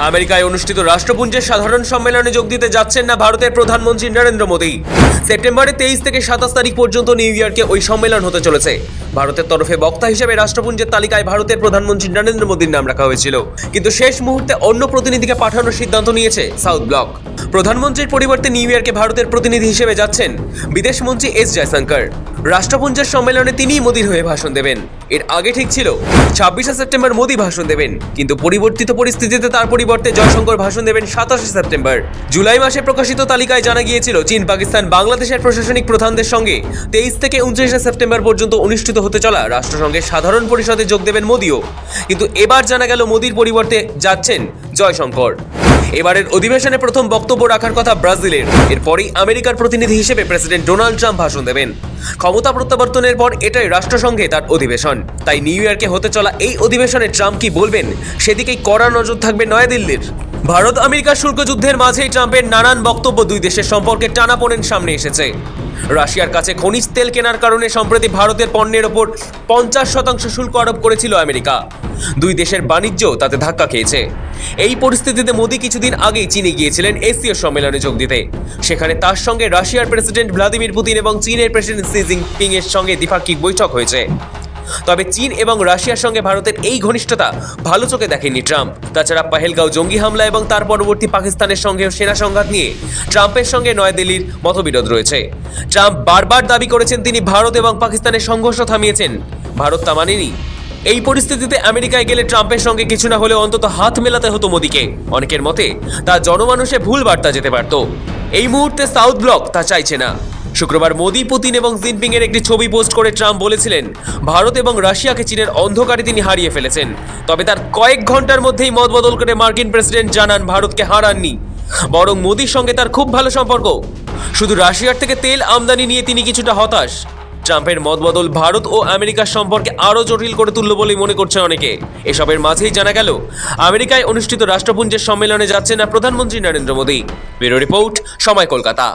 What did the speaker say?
আমেরিকায় অনুষ্ঠিত রাষ্ট্রপুঞ্জের সাধারণ সম্মেলনে যোগ দিতে যাচ্ছেন না ভারতের প্রধানমন্ত্রী নরেন্দ্র মোদী। সেপ্টেম্বরে তেইশ থেকে সাতাশ তারিখ পর্যন্ত নিউ ইয়র্কে ওই সম্মেলন হতে চলেছে। ভারতের তরফে বক্তা হিসেবে রাষ্ট্রপুঞ্জের তালিকায় ভারতের প্রধানমন্ত্রী নরেন্দ্র মোদীর নাম রাখা হয়েছিল। কিন্তু শেষ মুহূর্তে অন্য প্রতিনিধিকে পাঠানোর সিদ্ধান্ত নিয়েছে সাউথ ব্লক। প্রধানমন্ত্রীর পরিবর্তে নিউ ইয়র্কে ভারতের প্রতিনিধি হিসেবে যাচ্ছেন বিদেশমন্ত্রী এস জয়শঙ্কর। রাষ্ট্রপুঞ্জের সম্মেলনে তিনিই মোদীর হয়ে ভাষণ দেবেন। এর আগে ঠিক ছিল, ছাব্বিশে সেপ্টেম্বর মোদী ভাষণ দেবেন, কিন্তু পরিবর্তিত পরিস্থিতিতে তার পরিবর্তে জয়শঙ্কর ভাষণ দেবেন সাতাশে সেপ্টেম্বর। জুলাই মাসে প্রকাশিত তালিকায় জানা গিয়েছিল, চীন, পাকিস্তান, বাংলাদেশের প্রশাসনিক প্রধানদের সঙ্গে তেইশ থেকে উনত্রিশে সেপ্টেম্বর পর্যন্ত অনুষ্ঠিত হতে চলা রাষ্ট্রসংঘের সাধারণ পরিষদে যোগ দেবেন মোদীও। কিন্তু এবার জানা গেল, মোদীর পরিবর্তে যাচ্ছেন জয়শঙ্কর। এবারের অধিবেশনে প্রথম বক্তব্য রাখার কথা ব্রাজিলের। এরপরই আমেরিকার প্রতিনিধি হিসেবে প্রেসিডেন্ট ডোনাল্ড ট্রাম্প ভাষণ দেবেন। ক্ষমতা প্রত্যাবর্তনের পর এটাই রাষ্ট্রসংঘে তার অধিবেশন। তাই নিউ ইয়র্কে হতে চলা এই অধিবেশনে ট্রাম্প কি বলবেন? সেদিকেই কড়া নজর থাকবে নয়াদিল্লির। ভারত আমেরিকা শুল্ক যুদ্ধের মাঝেই ট্রাম্পের নানান বক্তব্য দুই দেশের সম্পর্কে টানাপোড়েন সামনে এসেছে। রাশিয়ার কাছে খনিজ তেল কেনার কারণে সম্প্রতি ভারতের পণ্যের ওপর পঞ্চাশ শতাংশ শুল্ক আরোপ করেছিল আমেরিকা। দুই দেশের বাণিজ্য তাতে ধাক্কা খেয়েছে। এই পরিস্থিতিতে মোদী কিছুদিন আগেই চীনে গিয়েছিলেন এসিও সম্মেলনে যোগ দিতে। সেখানে তার সঙ্গে রাশিয়ার প্রেসিডেন্ট ভ্লাদিমির পুতিন এবং চীনের প্রেসিডেন্ট সি জিনপিং এর সঙ্গে দ্বিপাক্ষিক বৈঠক হয়েছে। তবে চীন এবং রাশিয়ার সঙ্গে ভারতের এই ঘনিষ্ঠতা ভালো চোখে দেখেননি ট্রাম্প। তাছাড়া পাহেলগাঁও জঙ্গি হামলা এবং তার পরবর্তী পাকিস্তানের সঙ্গেও সেনা সংঘাত নিয়ে ট্রাম্পের সঙ্গে নয়াদিল্লির মতবিরোধ রয়েছে। ট্রাম্প বারবার দাবি করেছেন তিনি ভারত এবং পাকিস্তানের সংঘর্ষ থামিয়েছেন। ভারত তা মানেনি। এই পরিস্থিতিতে আমেরিকায় গেলে ট্রাম্পের সঙ্গে কিছু না হলেও অন্তত হাত মেলাতে হতো মোদীকে। অনেকের মতে তা জনমানুষে ভুল বার্তা যেতে পারত। এই মুহূর্তে সাউথ ব্লক তা চাইছে না। শুক্রবার মোদি, পুতিন এবং জিনপিং এর একটি ছবি পোস্ট করে ট্রাম্প বলেছিলেন, ভারত এবং রাশিয়াকে চীনের অন্ধকারে তিনি হারিয়ে ফেলেছেন। তবে তার কয়েক ঘণ্টার মধ্যেই মত বদল করে মার্কিন প্রেসিডেন্ট জানান, ভারতকে হারাননি। বরং মোদির সঙ্গে তার খুব ভালো সম্পর্ক। শুধু রাশিয়ার থেকে তেল আমদানি নিয়ে তিনি কিছুটা হতাশ। ট্রাম্পের মতবদল ভারত ও আমেরিকার সম্পর্কে আরও জটিল করে তুলল বলেই মনে করছে অনেকে। এসবের মাঝেই জানা গেল, আমেরিকায় অনুষ্ঠিত রাষ্ট্রপুঞ্জের সম্মেলনে যাচ্ছেন না প্রধানমন্ত্রী নরেন্দ্র মোদী। ব্যুরো রিপোর্ট, সময় কলকাতা।